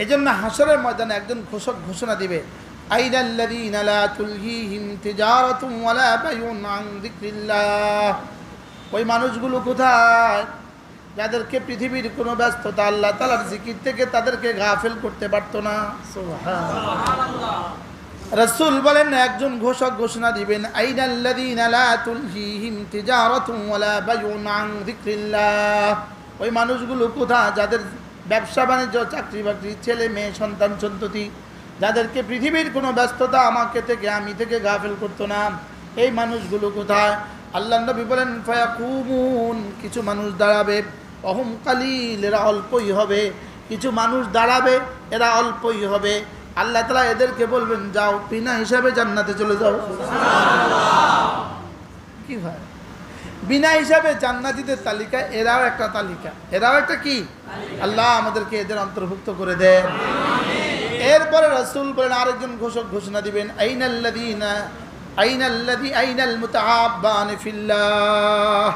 এই জন্য হাসরের ময়দানে একজন ঘোষক ঘোষণা দিবে ওই মানুষগুলো কোথায়? যাদেরকে পৃথিবীর কোনো ব্যস্ততা আল্লাহ তালার জিকির থেকে তাদেরকে গাফেল করতে পারতো না। রসুল বলেন একজন ঘোষক ঘোষণা দিবেন ওই মানুষগুলো কোথায়? যাদের ব্যবসা বাণিজ্য, চাকরি বাকরি, ছেলে, মেয়ে, সন্তান, সন্ততি, যাদেরকে পৃথিবীর কোনো ব্যস্ততা আমাকে থেকে, আমি থেকে গাফেল করতো না। এই মানুষগুলো কোথায়? আল্লাহ নবী বলেন, ফায়াকুমুন কিছু মানুষ দাঁড়াবে। অহম কালিল, এরা অল্পই হবে। কিছু মানুষ দাঁড়াবে, এরা অল্পই হবে। আল্লাহ তালা এদেরকে বলবেন, যাও, বিনা হিসাবে জান্নাতে চলে যাও। কি হয়? বিনা হিসাবে জান্নাতিদের তালিকা এরাও একটা তালিকা। এরাও একটা কি? আল্লাহ আমাদেরকে এদের অন্তর্ভুক্ত করে দেন এরপরে রসুল বলেন আরেকজন ঘোষক ঘোষণা দিবেন আইনাল্লাদিনা আইনাল্লাদি আইনাল মুতাহাব্বান ফিল্লাহ।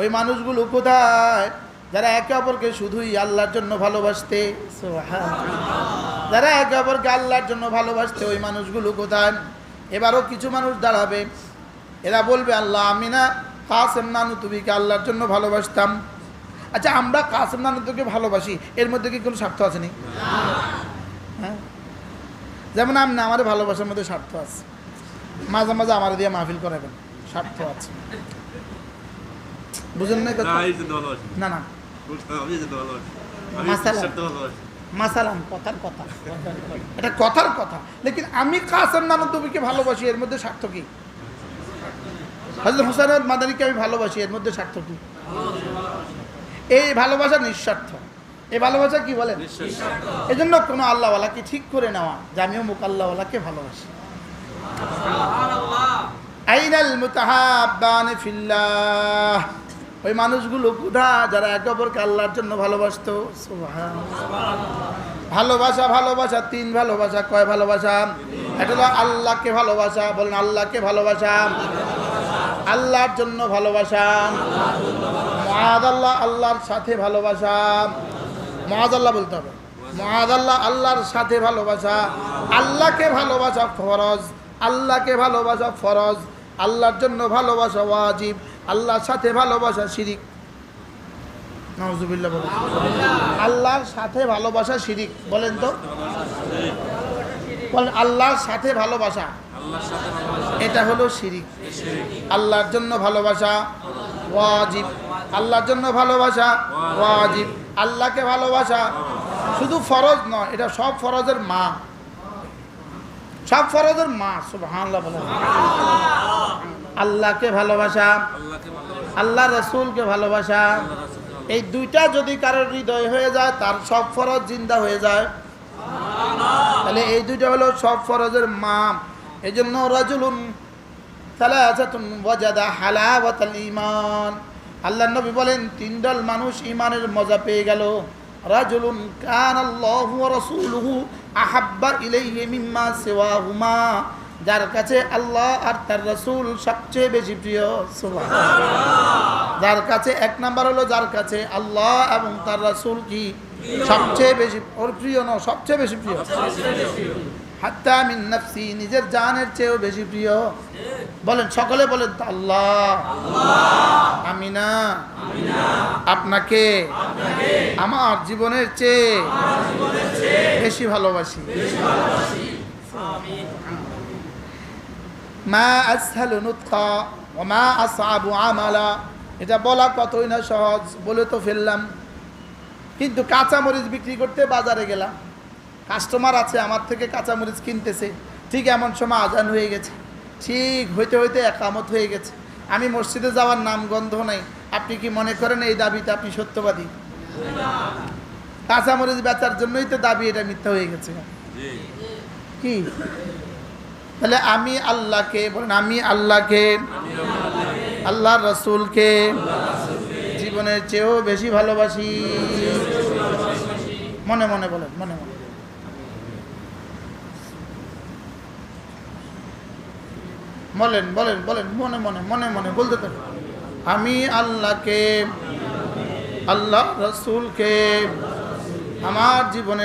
ওই মানুষগুলো কোথায়? যারা একে অপরকে শুধুই আল্লাহর জন্য ভালোবাসতে। যারা একে অপরকে আল্লাহর জন্য ভালোবাসতে ওই মানুষগুলো কোথায়? এবারও কিছু মানুষ দাঁড়াবে। এরা বলবে আল্লাহ আমি না কাসেম নানু তুবিকে আল্লাহর জন্য ভালোবাসতাম। আচ্ছা আমরা কাসেম নানু তোকে ভালোবাসি এর মধ্যে কি কোনো স্বার্থ আছে নি? হ্যাঁ? যেমন আমি আমার ভালোবাসার মধ্যে স্বার্থ আছে। মাঝে মাঝে আমার দিয়ে মাহফিল করাবেন স্বার্থ আছে। বুঝেন না না না। মাসালাম কথার কথা। এটা কথার কথা। লেকিন আমি কাসেম নানু তুবিকে ভালোবাসি এর মধ্যে স্বার্থ কি? হজরত হোসেন আহমদ মাদানিকে আমি ভালোবাসি এর মধ্যে স্বার্থ কি? এই ভালোবাসা নিঃস্বার্থ। এই ভালোবাসা কি বলেন? এই জন্য কোনো আল্লাহওয়ালাকে ঠিক করে নেওয়া যে আমিও মুখ আল্লাহওয়ালাকে ভালোবাসি। আইনাল মুতাহাব্বান ফিল্লাহ। ওই মানুষগুলো কোথা যারা একে অপরকে আল্লাহর জন্য ভালোবাসতো। ভালোবাসা ভালোবাসা তিন ভালোবাসা কয় ভালোবাসা? এটা হলো আল্লাহকে ভালোবাসা বলেন আল্লাহকে ভালোবাসা। আল্লাহর জন্য ভালোবাসা। মহাদ আল্লাহ আল্লাহর সাথে ভালোবাসা। মহাদ আল্লাহ বলতে হবে। মহাদ আল্লাহ আল্লাহর সাথে ভালোবাসা। আল্লাহকে ভালোবাসা ফরজ। আল্লাহকে ভালোবাসা ফরজ। আল্লাহর জন্য ভালোবাসা ওয়াজিব। আল্লাহর সাথে ভালোবাসা শিরিক। নওজুবিল্লাহ বলেন। আল্লাহর সাথে ভালোবাসা শিরিক। বলেন তো। বলেন আল্লাহর সাথে ভালোবাসা। এটা হলো শিরিক। আল্লাহর জন্য ভালোবাসা ওয়াজিব। আল্লাহর জন্য ভালোবাসা ওয়াজিব। আল্লাহকে ভালোবাসা শুধু ফরজ নয়, এটা সব ফরজের মা। সব ফরজের মা বলেন। আল্লাহকে ভালোবাসা আল্লাহ রসুলকে ভালোবাসা, এই দুইটা যদি কারোর হৃদয় হয়ে যায়, তার সব ফরজ জিন্দা হয়ে যায়। তাহলে এই দুইটা হলো সব ফরজের মা। এই জন্য হালাওয়াতাল আল্লাহ নবী বলেন, তিন দল মানুষ ইমানের মজা পেয়ে গেল। কান আল্লাহু রাসূলুহু যার কাছে আল্লাহ আর তার রাসূল সবচেয়ে বেশি প্রিয় যার কাছে এক নাম্বার হলো যার কাছে আল্লাহ এবং তার রাসূল কি? সবচেয়ে বেশি, ওর প্রিয় ন সবচেয়ে বেশি প্রিয়। হাত্তা মিন নাফসি, নিজের জানের চেয়েও বেশি প্রিয়। বলেন, সকলে বলেন তো আল্লাহ। আমি না আপনাকে আমার জীবনের চেয়ে বেশি ভালোবাসি। মা আসহালু নুতকা ওয়া মা আসআবু আমালা। এটা বলা কতই না সহজ, বলে তো ফেললাম। কিন্তু কাঁচামরিচ বিক্রি করতে বাজারে গেলাম। কাস্টমার আছে, আমার থেকে কাঁচামরিচ কিনতেছে। ঠিক এমন সময় আজান হয়ে গেছে। ঠিক হইতে হইতে একামত হয়ে গেছে। আমি মসজিদে যাওয়ার নাম গন্ধ নাই। আপনি কি মনে করেন এই দাবিতে আপনি সত্যবাদী? কাঁচামরিচ বেচার জন্যই তো দাবি এটা মিথ্যা হয়ে গেছে। কি? তাহলে আমি আল্লাহকে বলেন, আমি আল্লাহকে, আল্লাহ রসুলকে জীবনের চেয়েও বেশি ভালোবাসি। মনে মনে বলেন, মনে মনে। বলেন বলেন বলেন, মনে মনে মনে মনে, বলতে থাকেন আমি আল্লাহকে, আল্লাহ রসুলকে, আমার জীবনের